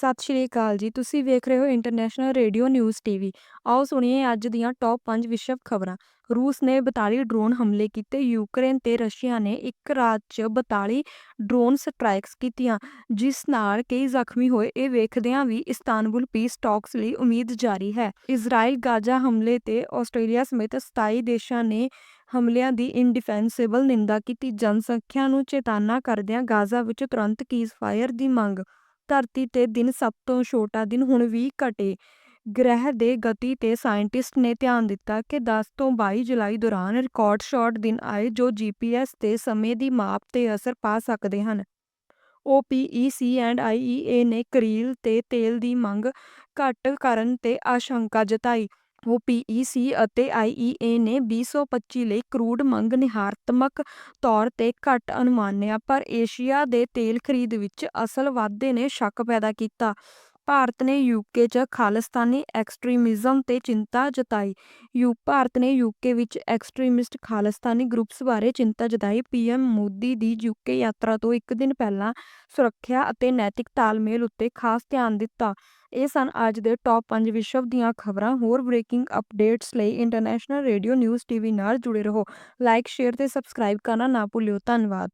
ਸਤਿ ਸ਼੍ਰੀ ਅਕਾਲ ਜੀ। ਤੁਸੀਂ ਵੇਖ ਰਹੇ ਹੋ ਇੰਟਰਨੈਸ਼ਨਲ ਰੇਡੀਓ ਨਿਊਜ਼ ਟੀਵੀ ਆਓ ਸੁਣੀਏ ਅੱਜ ਦੀਆਂ ਟੌਪ 5 ਵਿਸ਼ਵ ਖਬਰਾਂ। ਰੂਸ ਨੇ 42 ਡਰੋਨ ਹਮਲੇ ਕੀਤੇ। ਯੂਕਰੇਨ ਤੇ ਰਸ਼ੀਆ ਨੇ ਇੱਕ ਰਾਤ 'ਚ 42 ਡਰੋਨ ਸਟ੍ਰਾਈਕਸ ਕੀਤੀਆਂ, ਜਿਸ ਨਾਲ ਕਈ ਜ਼ਖਮੀ ਹੋਏ। ਇਹ ਵੇਖਦਿਆਂ ਵੀ ਇਸਤਾਨਬੁਲ ਪੀਸ ਟਾਕਸ ਲਈ ਉਮੀਦ ਜਾਰੀ ਹੈ। ਇਜ਼ਰਾਈਲ ਗਾਜ਼ਾ ਹਮਲੇ ਤੇ ਆਸਟ੍ਰੇਲੀਆ ਸਮੇਤ 27 ਦੇਸ਼ਾਂ ਨੇ ਹਮਲਿਆਂ ਦੀ ਇਨਡਿਫੈਂਸਿਬਲ ਨਿੰਦਾ ਕੀਤੀ। ਜਨਸੰਖਿਆ ਨੂੰ ਚੇਤਾਨਾ ਕਰਦਿਆਂ ਗਾਜ਼ਾ ਵਿੱਚ ਤੁਰੰਤ ਕੀਜ਼ਫਾਇਰ ਦੀ ਮੰਗ ਧਰਤੀ ਤੇ ਦਿਨ ਸਭ ਤੋਂ ਛੋਟਾ ਦਿਨ ਹੁਣ ਵੀ ਘਟੇ। ਗ੍ਰਹਿ ਦੇ ਗਤੀ ਤੇ ਸਾਇੰਟਿਸਟ ਨੇ ਧਿਆਨ ਦਿੱਤਾ ਕਿ 10 ਤੋਂ 22 ਜੁਲਾਈ ਦੌਰਾਨ ਰਿਕਾਰਡ ਸ਼ਾਟ ਦਿਨ ਆਏ ਜੋ ਜੀਪੀਐਸ ਤੇ ਸਮੇਂ ਦੀ ਮਾਪ ਤੇ ਅਸਰ ਪਾ ਸਕਦੇ ਹਨ। ਓਪੀਈਸੀ ਐਂਡ ਆਈਈਏ ਨੇ ਕਰੀਲ ਤੇ ਤੇਲ ਦੀ ਮੰਗ ਘੱਟ ਕਰਨ ਤੇ ਆਸ਼ੰਕਾ ਜਤਾਈ। ਉਹ ਓਪੀਈਸੀ ਅਤੇ ਆਈਈਏ ਨੇ 2025 ਲਈ ਕਰੂਡ ਮੰਗ ਨਿਹਾਰਤਮਕ ਤੌਰ ਤੇ ਘੱਟ ਅਨੁਮਾਨਿਆ, ਪਰ ਏਸ਼ੀਆ ਦੇ ਤੇਲ ਖਰੀਦ ਵਿੱਚ ਅਸਲ ਵਾਧੇ ਨੇ ਸ਼ੱਕ ਪੈਦਾ ਕੀਤਾ। ਭਾਰਤ ਨੇ ਯੂਕੇ 'ਚ ਖਾਲਿਸਤਾਨੀ ਐਕਸਟ੍ਰੀਮਿਜ਼ਮ ਤੇ ਚਿੰਤਾ ਜਤਾਈ। ਯੂ ਭਾਰਤ ਨੇ ਯੂਕੇ ਵਿੱਚ ਐਕਸਟ੍ਰੀਮਿਸਟ ਖਾਲਿਸਤਾਨੀ ਗਰੁੱਪਸ ਬਾਰੇ ਚਿੰਤਾ ਜਤਾਈ। ਪੀਐਮ ਮੋਦੀ ਦੀ ਯੂਕੇ ਯਾਤਰਾ ਤੋਂ ਇੱਕ ਦਿਨ ਪਹਿਲਾਂ ਸੁਰੱਖਿਆ ਅਤੇ ਨੈਤਿਕ ਤਾਲਮੇਲ ਉੱਤੇ ਖਾਸ ਧਿਆਨ ਦਿੱਤਾ। ਇਹ ਸਨ ਅੱਜ ਦੇ ਟੌਪ 5 ਵਿਸ਼ਵ ਦੀਆਂ ਖਬਰਾਂ। ਹੋਰ ਬ੍ਰੇਕਿੰਗ ਅਪਡੇਟਸ ਲਈ ਇੰਟਰਨੈਸ਼ਨਲ ਰੇਡੀਓ ਨਿਊਜ਼ ਟੀਵੀ ਨਾਲ ਜੁੜੇ ਰਹੋ। ਲਾਈਕ ਸ਼ੇਅਰ ਤੇ ਸਬਸਕ੍ਰਾਈਬ ਕਰਨਾ ਨਾ ਭੁੱਲਿਓ। ਧੰਨਵਾਦ।